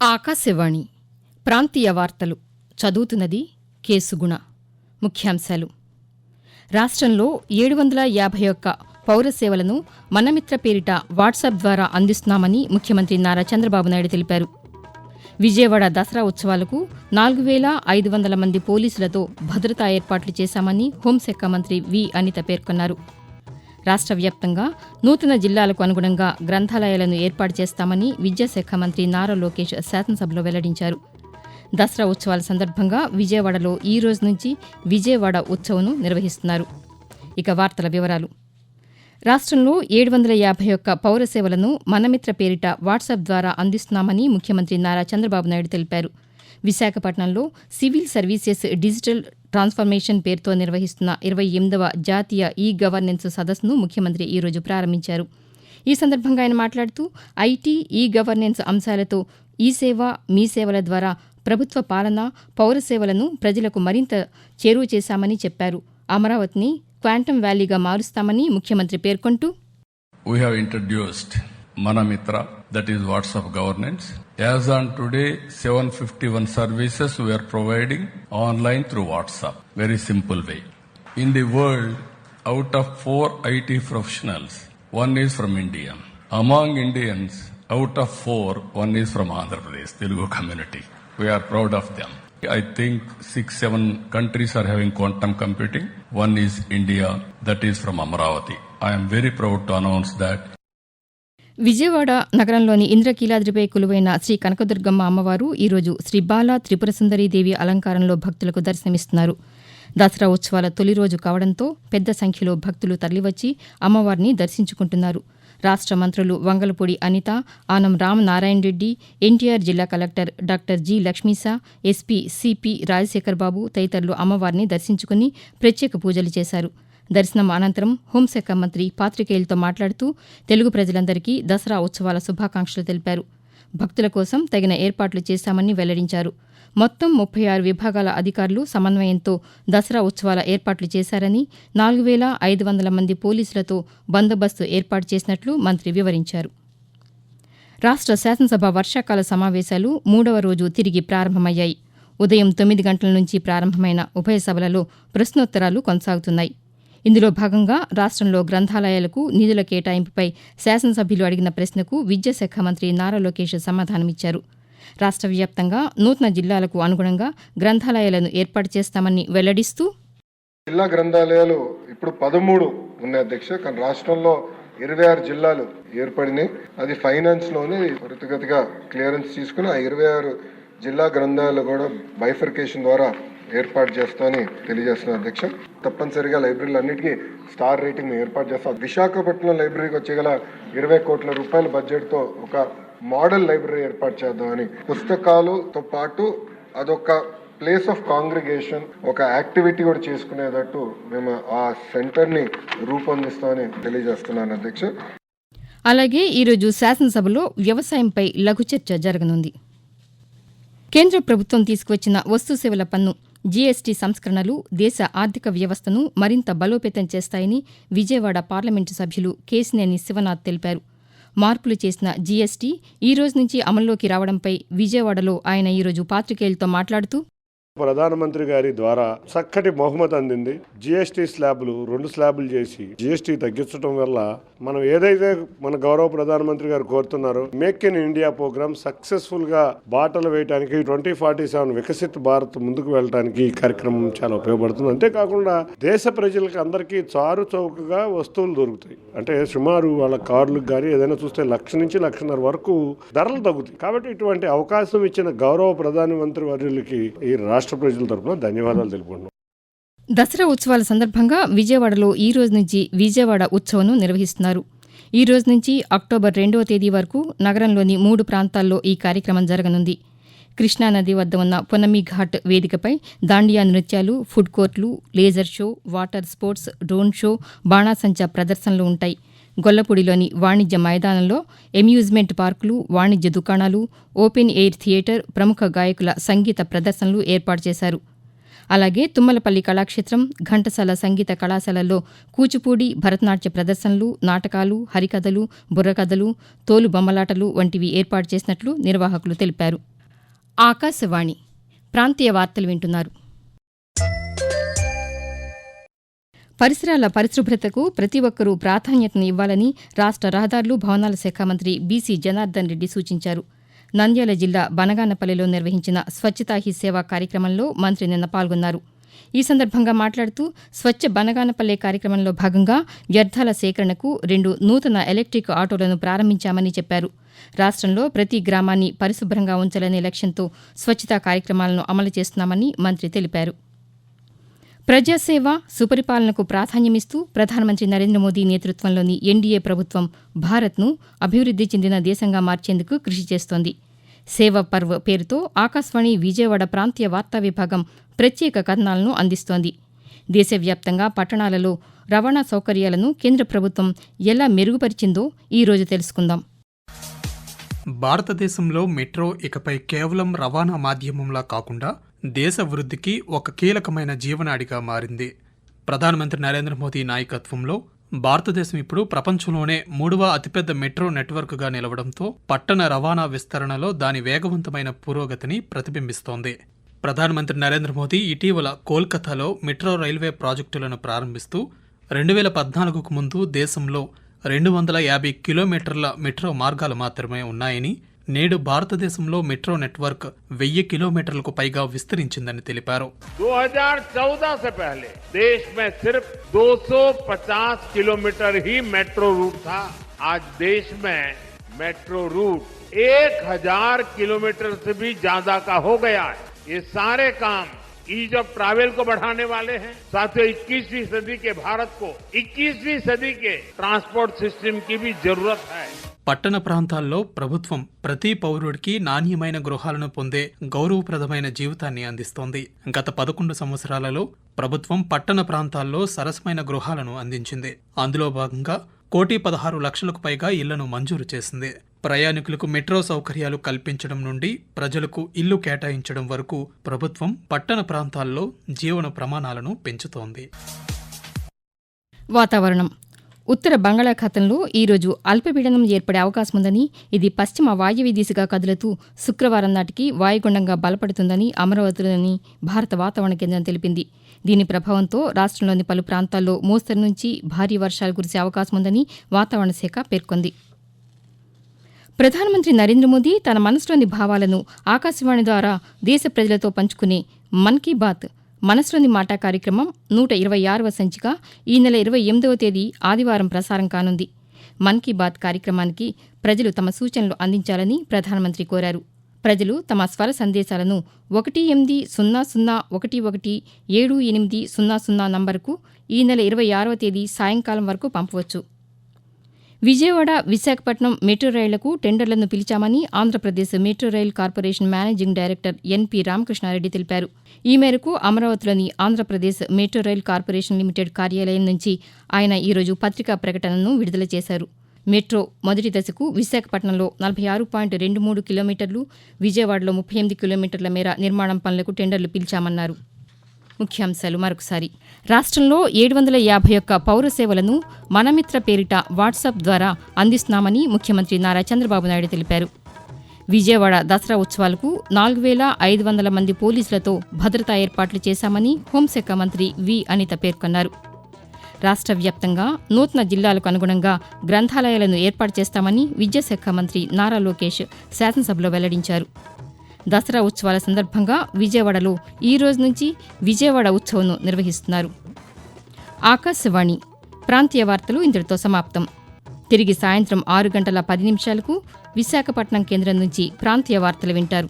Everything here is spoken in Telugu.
ఆకాశవాణి ప్రాంతీయ వార్తలు చదువుతున్నది కేసుగుణ ముఖ్యాంశాలు. రాష్ట్రంలో ఏడు వందల యాభై ఒక్క పౌర సేవలను మనమిత్ర పేరిట వాట్సాప్ ద్వారా అందిస్తున్నామని ముఖ్యమంత్రి నారా చంద్రబాబు నాయుడు తెలిపారు. విజయవాడ దసరా ఉత్సవాలకు నాలుగు వేల ఐదు వందల మంది పోలీసులతో భద్రతా ఏర్పాట్లు చేశామని హోంశాఖ మంత్రి వి అనిత పేర్కొన్నారు. రాష్ట్ర వ్యాప్తంగా నూతన జిల్లాలకు అనుగుణంగా గ్రంథాలయాలను ఏర్పాటు చేస్తామని విద్యాశాఖ మంత్రి నారా లోకేష్ శాసనసభలో వెల్లడించారు. దసరా ఉత్సవాల సందర్భంగా విజయవాడలో ఈ రోజు నుంచి విజయవాడ ఉత్సవంను నిర్వహిస్తున్నారు. ఇక వార్తల వివరాలు. రాష్ట్రంలో ఏడు వందల యాభై ఒక్క పౌర సేవలను మనమిత్ర పేరిట వాట్సాప్ ద్వారా అందిస్తున్నామని ముఖ్యమంత్రి నారా చంద్రబాబు నాయుడు తెలిపారు. విశాఖపట్నంలో సివిల్ సర్వీసెస్ డిజిటల్ ట్రాన్స్ఫర్మేషన్ పేరుతో నిర్వహిస్తున్న ఇరవై ఎనిమిదవ జాతీయ ఈ గవర్నెన్స్ సదస్సును ముఖ్యమంత్రి ఈరోజు ప్రారంభించారు. ఈ సందర్భంగా ఆయన మాట్లాడుతూ ఐటీ ఈ గవర్నెన్స్ అంశాలతో ఈ సేవ మీ సేవల ద్వారా ప్రభుత్వ పాలన పౌర సేవలను ప్రజలకు మరింత చేరువ చేశామని చెప్పారు. అమరావతిని క్వాంటమ్ వ్యాలీగా మారుస్తామని ముఖ్యమంత్రి పేర్కొంటూ we have introduced Manamitra, that is WhatsApp governance. As on today, 751 services we are providing online through WhatsApp. Very simple way. In the world, out of four IT professionals, one is from India. Among Indians, out of four, one is from Andhra Pradesh, Telugu community. We are proud of them. I think six, seven countries are having quantum computing. One is India, that is from Amaravati. I am very proud to announce that Vijayawada నగరంలోని ఇంద్రకీలాద్రిపై కొలువైన శ్రీ కనకదుర్గమ్మ అమ్మవారు ఈరోజు శ్రీ బాల త్రిపుర దేవి అలంకారంలో భక్తులకు దర్శనమిస్తున్నారు. దసరా ఉత్సవాల తొలి రోజు కావడంతో పెద్ద సంఖ్యలో భక్తులు తరలివచ్చి అమ్మవారిని దర్శించుకుంటున్నారు. రాష్ట్ర మంత్రులు వంగలపూడి అనిత ఆనం రామనారాయణ రెడ్డి ఎన్టీఆర్ జిల్లా collector doctor G Lakshmisha SP CP Rajasekhar Babu తదితరులు అమ్మవారిని దర్శించుకుని ప్రత్యేక పూజలు చేశారు. దర్శనం అనంతరం హోంశాఖ మంత్రి పాతికేయులతో మాట్లాడుతూ తెలుగు ప్రజలందరికీ దసరా ఉత్సవాల శుభాకాంక్షలు తెలిపారు. భక్తుల కోసం తగిన ఏర్పాట్లు చేశామని వెల్లడించారు. మొత్తం ముప్పై ఆరు విభాగాల అధికారులు సమన్వయంతో దసరా ఉత్సవాల ఏర్పాట్లు చేశారని నాలుగు వేల ఐదు వందల మంది పోలీసులతో బందోబస్తు ఏర్పాటు చేసినట్లు మంత్రి వివరించారు. రాష్ట్ర శాసనసభ వర్షాకాల సమావేశాలు మూడవ రోజు తిరిగి ప్రారంభమయ్యాయి. ఉదయం తొమ్మిది గంటల నుంచి ప్రారంభమైన ఉభయ సభలలో ప్రశ్నోత్తరాలు కొనసాగుతున్నాయి. ఇందులో భాగంగా రాష్ట్రంలో గ్రంథాలయాలకు నిధుల కేటాయింపుపై శాసనసభ్యులు అడిగిన ప్రశ్నకు విద్యాశాఖ మంత్రి నారా లోకేష్ సమాధానమిచ్చారు. రాష్ట్ర వ్యాప్తంగా నూతన జిల్లాలకు అనుగుణంగా గ్రంథాలయాలను ఏర్పాటు చేస్తామని వెల్లడిస్తూ జిల్లా గ్రంథాలయాలు ఇప్పుడు పదమూడు ఉన్నాయి అధ్యక్ష కానీ రాష్ట్రంలో ఇరవై ఆరు జిల్లాలు ఏర్పడినాయి. అది ఫైనాన్స్లోనే త్వరితగతిగా క్లియరెన్స్ తీసుకుని ఆ ఇరవై ఆరు జిల్లా గ్రంథాలు కూడా బైఫర్కేషన్ ద్వారా ఏర్పాటు చేస్తామని తెలియజేస్తున్న అధ్యక్ష. తప్పనిసరిగా లైబ్రరీలు అన్నిటికీ స్టార్ రేటింగ్ ఏర్పాటు చేస్తాం. విశాఖపట్నం లైబ్రరీకి వచ్చేగల ఇరవై కోట్ల రూపాయల బడ్జెట్తో ఒక మోడల్ లైబ్రరీ ఏర్పాటు చేద్దామని పుస్తకాలతో పాటు అదొక ప్లేస్ ఆఫ్ కాంగ్రిగేషన్ ఒక యాక్టివిటీ కూడా చేసుకునేటట్టు మేము ఆ సెంటర్ని రూపొందిస్తామని తెలియజేస్తున్నాను అధ్యక్ష. అలాగే ఈరోజు శాసనసభలో వ్యవసాయంపై లఘు చర్చ జరగనుంది. కేంద్ర ప్రభుత్వం తీసుకువచ్చిన వస్తు సేవల పన్ను జీఎస్టీ సంస్కరణలు దేశ ఆర్థిక వ్యవస్థను మరింత బలోపేతం చేస్తాయని విజయవాడ పార్లమెంటు సభ్యులు కేశినేని శివనాథ్ తెలిపారు. మార్పులు చేసిన జీఎస్టీ ఈ రోజు నుంచి అమల్లోకి రావడంపై విజయవాడలో ఆయన ఈరోజు పాతికేయులతో మాట్లాడుతూ ప్రధానమంత్రి గారి ద్వారా చక్కటి బహుమతి అందింది. జిఎస్టీ స్లాబ్లు రెండు స్లాబ్లు చేసి జిఎస్టీ తగ్గించడం వల్ల మనం ఏదైతే మన గౌరవ ప్రధానమంత్రి గారు కోరుతున్నారో మేక్ ఇన్ ఇండియా ప్రోగ్రామ్ సక్సెస్ఫుల్గా బాటలు వేయడానికి twenty forty seven Viksit Bharat ముందుకు వెళ్ళడానికి ఈ కార్యక్రమం చాలా ఉపయోగపడుతుంది. అంతేకాకుండా దేశ ప్రజలకు అందరికీ చారు చౌకగా వస్తువులు దొరుకుతాయి. అంటే సుమారు వాళ్ళ కార్లకు కానీ ఏదైనా చూస్తే లక్ష నుంచి లక్షన్నర వరకు ధరలు తగ్గుతాయి. కాబట్టి ఇటువంటి అవకాశం ఇచ్చిన గౌరవ ప్రధానమంత్రి వర్యులకి ఈ రాష్ట్ర ప్రజల తరపున ధన్యవాదాలు తెలుపుకుంటున్నాం. దసరా ఉత్సవాల సందర్భంగా విజయవాడలో ఈ రోజు నుంచి విజయవాడ ఉత్సవం నిర్వహిస్తున్నారు. ఈ రోజు నుంచి అక్టోబర్ రెండవ తేదీ వరకు నగరంలోని మూడు ప్రాంతాల్లో ఈ కార్యక్రమం జరగనుంది. కృష్ణానది వద్ద ఉన్న పునమి ఘాట్ వేదికపై దాండియా నృత్యాలు ఫుడ్ కోర్టులు laser show water sports drone show బాణాసంచా ప్రదర్శనలు ఉంటాయి. గొల్లపూడిలోని వాణిజ్య మైదానంలో ఎమ్యూజ్మెంట్ పార్కులు వాణిజ్య దుకాణాలు ఓపెన్ ఎయిర్ థియేటర్ ప్రముఖ గాయకుల సంగీత ప్రదర్శనలు ఏర్పాటు చేశారు. అలాగే తుమ్మలపల్లి కళాక్షేత్రం ఘంటసాల సంగీత కళాశాలలో కూచిపూడి భరతనాట్య ప్రదర్శనలు నాటకాలు హరికథలు బుర్రకథలు తోలు బొమ్మలాటలు వంటివి ఏర్పాటు చేసినట్లు నిర్వాహకులు తెలిపారు. ఆకాశవాణి ప్రాంతీయ వార్తలు వింటున్నారు. పరిసరాల పరిశుభ్రతకు ప్రతి ఒక్కరూ ప్రాధాన్యతను ఇవ్వాలని రాష్ట రహదారులు భవనాల శాఖ మంత్రి బీసీ జనార్దన్ రెడ్డి సూచించారు. నంద్యాల జిల్లా బనగానపల్లిలో నిర్వహించిన స్వచ్ఛతా హీ సేవా కార్యక్రమంలో మంత్రి నిన్న పాల్గొన్నారు. ఈ సందర్భంగా మాట్లాడుతూ స్వచ్ఛ బనగానపల్లె కార్యక్రమంలో భాగంగా వ్యర్థాల సేకరణకు రెండు నూతన ఎలక్ట్రిక్ ఆటోలను ప్రారంభించామని చెప్పారు. రాష్ట్రంలో ప్రతి గ్రామాన్ని పరిశుభ్రంగా ఉంచాలనే లక్ష్యంతో స్వచ్ఛతా కార్యక్రమాలను అమలు చేస్తున్నామని మంత్రి తెలిపారు. ప్రజాసేవ సుపరిపాలనకు ప్రాధాన్యమిస్తూ ప్రధానమంత్రి నరేంద్ర మోదీ నేతృత్వంలోని ఎన్డీఏ ప్రభుత్వం భారత్ను అభివృద్ది చెందిన దేశంగా మార్చేందుకు కృషి చేస్తోంది. సేవ పర్వ్ పేరుతో ఆకాశవాణి విజయవాడ ప్రాంతీయ వార్తా విభాగం ప్రత్యేక కథనాలను అందిస్తోంది. దేశవ్యాప్తంగా పట్టణాలలో రవాణా సౌకర్యాలను కేంద్ర ప్రభుత్వం ఎలా మెరుగుపరిచిందో ఈ రోజు తెలుసుకుందాం. భారతదేశంలో మెట్రో ఇకపై కేవలం రవాణా మాధ్యమంలా కాకుండా దేశ వృద్ధికి ఒక కీలకమైన జీవనాడిగా మారింది. ప్రధానమంత్రి నరేంద్ర మోదీ నాయకత్వంలో భారతదేశం ఇప్పుడు ప్రపంచంలోనే మూడవ అతిపెద్ద మెట్రో నెట్వర్క్గా నిలవడంతో పట్టణ రవాణా విస్తరణలో దాని వేగవంతమైన పురోగతిని ప్రతిబింబిస్తోంది. ప్రధానమంత్రి నరేంద్ర మోదీ ఇటీవల కోల్కతాలో మెట్రో రైల్వే ప్రాజెక్టులను ప్రారంభిస్తూ రెండు వేల పద్నాలుగుకు ముందు దేశంలో రెండు వందల యాభై కిలోమీటర్ల మెట్రో మార్గాలు మాత్రమే ఉన్నాయని నేడు భారతదేశంలో మెట్రో నెట్వర్క్ వెయ్యి కిలోమీటర్లకు పైగా విస్తరించిందని తెలిపారు 2014 से पहले देश में सिर्फ 250 किलोमीटर ही मेट्रो रूट था आज देश में मेट्रो रूट 1000 किलोमीटर से भी ज्यादा का हो गया है ये सारे काम ईज ऑफ ट्रैवल को बढ़ाने वाले हैं साथियों 21वीं सदी के भारत को 21वीं सदी के ट्रांसपोर्ट सिस्टम की भी जरूरत है పట్టణ ప్రాంతాల్లో ప్రభుత్వం ప్రతి పౌరుడికి నాణ్యమైన గృహాలను పొందే గౌరవప్రదమైన జీవితాన్ని అందిస్తోంది. గత పదకొండు సంవత్సరాలలో ప్రభుత్వం పట్టణ ప్రాంతాల్లో సరసమైన గృహాలను అందించింది. అందులో భాగంగా కోటి పదహారు లక్షలకు పైగా ఇళ్ళను మంజూరు చేసింది. ప్రయాణికులకు మెట్రో సౌకర్యాలు కల్పించడం నుండి ప్రజలకు ఇల్లు కేటాయించడం వరకు ప్రభుత్వం పట్టణ ప్రాంతాల్లో జీవన ప్రమాణాలను పెంచుతోంది. వాతావరణం. ఉత్తర బంగాళాఖాతంలో ఈరోజు అల్పపీడనం ఏర్పడే అవకాశం ఉందని ఇది పశ్చిమ వాయువ్య దిశగా కదులుతూ శుక్రవారం నాటికి వాయుగుండంగా బలపడుతుందని అమరావతిలోని భారత వాతావరణ కేంద్రం తెలిపింది. దీని ప్రభావంతో రాష్ట్రంలోని పలు ప్రాంతాల్లో మోస్తరు నుంచి భారీ వర్షాలు కురిసే అవకాశం ఉందని వాతావరణ శాఖ పేర్కొంది. ప్రధానమంత్రి నరేంద్ర మోదీ తన మనసులోని భావాలను ఆకాశవాణి ద్వారా దేశ ప్రజలతో పంచుకునే మన్ కీ బాత్ మనసులోని మాట కార్యక్రమం నూట ఇరవై ఆరవ సంచిక ఈ నెల ఇరవై ఎనిమిదవ తేదీ ఆదివారం ప్రసారం కానుంది. మన్ కీ బాత్ కార్యక్రమానికి ప్రజలు తమ సూచనలు అందించాలని ప్రధానమంత్రి కోరారు. ప్రజలు తమ స్వర సందేశాలను ఒకటి ఎనిమిది సున్నా సున్నా ఒకటి ఒకటి ఏడు ఎనిమిది సున్నా సున్నా నంబరుకు ఈ నెల ఇరవై ఆరవ తేదీ సాయంకాలం వరకు పంపవచ్చు. విజయవాడ విశాఖపట్నం మెట్రో రైళ్ళకు టెండర్లను పిలిచామని Andhra Pradesh metro rail corporation managing director NP Ramakrishna Reddy తెలిపారు. ఈ మేరకు అమరావతిలోని Andhra Pradesh metro rail corporation limited కార్యాలయం నుంచి ఆయన ఈరోజు పత్రికా ప్రకటనను విడుదల చేశారు. మెట్రో మొదటి దశకు విశాఖపట్నంలో నలభై ఆరు పాయింట్ రెండు మూడు కిలోమీటర్లు విజయవాడలో ముప్పై ఎనిమిది కిలోమీటర్ల మేర నిర్మాణం పనులకు టెండర్లు పిలిచామన్నారు. ముఖ్యాంశాలు మరొకసారి. రాష్ట్రంలో ఏడు వందల యాభై ఒక్క పౌర సేవలను మనమిత్ర పేరిట వాట్సాప్ ద్వారా అందిస్తున్నామని ముఖ్యమంత్రి నారా చంద్రబాబు నాయుడు తెలిపారు. విజయవాడ దసరా ఉత్సవాలకు నాలుగు వేల ఐదు వందల మంది పోలీసులతో భద్రతా ఏర్పాట్లు చేశామని హోంశాఖ మంత్రి వి అనిత పేర్కొన్నారు. రాష్ట్ర వ్యాప్తంగా నూతన జిల్లాలకు అనుగుణంగా గ్రంథాలయాలను ఏర్పాటు చేస్తామని విద్యాశాఖ మంత్రి నారా లోకేష్ శాసనసభలో వెల్లడించారు. దసరా ఉత్సవాల సందర్భంగా విజయవాడలో ఈ రోజు నుంచి విజయవాడ ఉత్సవంను నిర్వహిస్తున్నారు. ఆకాశవాణి ప్రాంతీయ వార్తలు ఇంతటితో సమాప్తం. తిరిగి సాయంత్రం ఆరు గంటల పది నిమిషాలకు విశాఖపట్నం కేంద్రం నుంచి ప్రాంతీయ వార్తలు వింటారు.